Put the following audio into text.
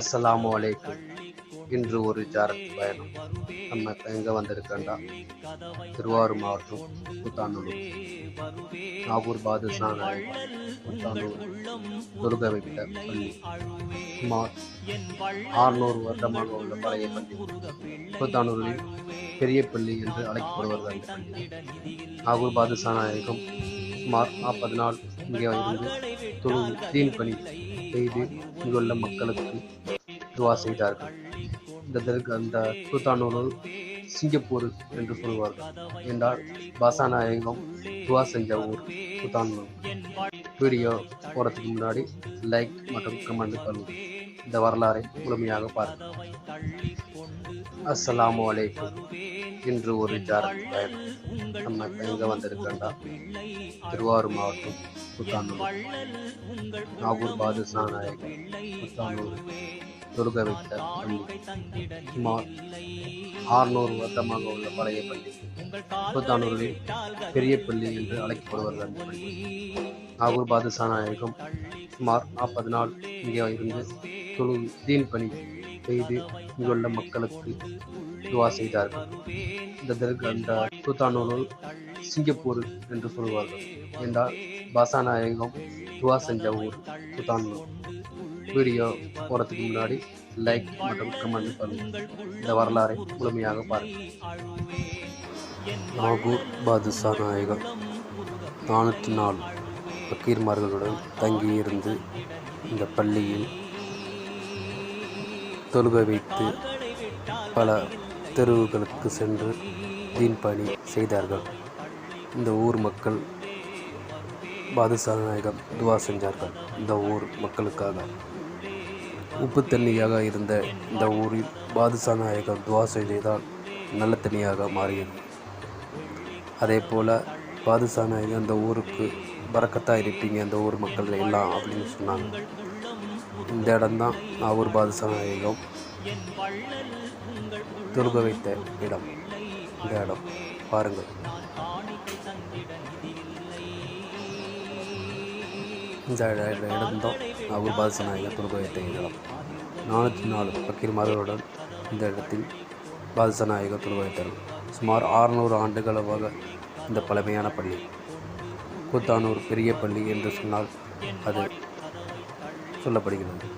அஸ்ஸலாமு அலைக்கும். இன்று ஒரு ஜாரத் பயணம். நம்ம எங்கே வந்திருக்கோண்டா திருவாரூர் மாவட்டம் புத்தானூர் நாகூர் பாதுஷா புத்தானூர் துர்க விட்ட பள்ளி. சுமார் ஆறுநூறு வருடமாக உள்ள பழைய பள்ளி. புத்தானூரில் பெரிய பள்ளி என்று அழைக்கப்படுவார்கள் அந்த பள்ளி. நாகூர் பாதுஷா நாயகம் சுமார் நாற்பது நாள் இங்கே இருந்து தொழு தீன் பணி செய்து இங்குள்ள மக்களுக்கு துவா செய்தார்கள். இந்த தெற்கு அந்த சுல்தானூர் சிங்கப்பூர் என்று சொல்வார்கள். என்றால் பாசாநாயகம் துவா செஞ்ச ஊர் கூத்தானூர் வீடியோ போகிறதுக்கு முன்னாடி லைக் மற்றும் கமெண்ட் பண்ணுங்க. இந்த வரலாறை முழுமையாக பாருங்கள். அஸ்ஸலாமு அலைக்கும். இன்று ஒரு ஜாரத் நம்ம இப்போ எங்கே திருவாரூர் மாவட்டம் புத்தானூர். நாகூர் பாதுஷா நாயக் புத்தானூர். துருக விட்ட பள்ளி சுமார் ஆறுநூறு வருடமாக உள்ள பழைய பள்ளி. புத்தானூரில் பெரிய பள்ளி என்று அழைக்கப்படுவார்கள் அந்த பள்ளி. நாகூர் பாதுஷா நாயகம் சுமார் நாற்பது நாள் இங்கே இருந்து தொழு தீன் பணி செய்து இங்குள்ள மக்களுக்கு துவா செய்தார்கள் இந்த தெற்கு அந்த சிங்கப்பூர் என்று சொல்வார்கள். என்றால் பாசாநாயகம் துவா செஞ்ச ஊர் கூத்தானூர் வீடியோ போகிறதுக்கு முன்னாடி லைக் மற்றும் கமெண்ட் பண்ணுங்கள் இந்த வரலாறை முழுமையாக பாருங்கள் நாகூர் பாதுஷா நாயகம் நானூற்றி நாலு பக்கீர்மார்களுடன் தங்கியிருந்து இந்த பள்ளியில் தொழுகை வைத்து பல தெருவுகளுக்கு சென்று தீன் பணி செய்தார்கள். இந்த ஊர் மக்கள் பாதுஷா நாயகம் துவா செஞ்சார்கள். இந்த ஊர் மக்களுக்காக உப்பு தண்ணியாக இருந்த இந்த ஊரில் பாதுஷா நாயகம் துவா செய்ததால் நல்ல தண்ணியாக மாறியது. அதே போல் பாதுஷா நாயகம் இந்த ஊருக்கு பறக்கத்தாக இருப்பீங்க இந்த ஊர் மக்கள் எல்லாம் அப்படின்னு சொன்னாங்க. இந்த இடம்தான் நாகூர் பாதசநாயகம் துருக தொழுக வைத்த இடம். இந்த இடம். பாருங்கள். இந்த இடம்தான் தான் நாகூர் பாதுஷா தொழுக வைத்த இடம். நானூற்றி நாலு பக்கீர்மார்களுடன் இந்த இடத்தில் பாதுஷா நாயகம் தொழுக சுமார் ஆறுநூறு ஆண்டுகளாக இந்த பழமையான பள்ளி. கூத்தானூர் பெரிய பள்ளி என்று சொன்னால் அது சொல்லப்படுகிறது.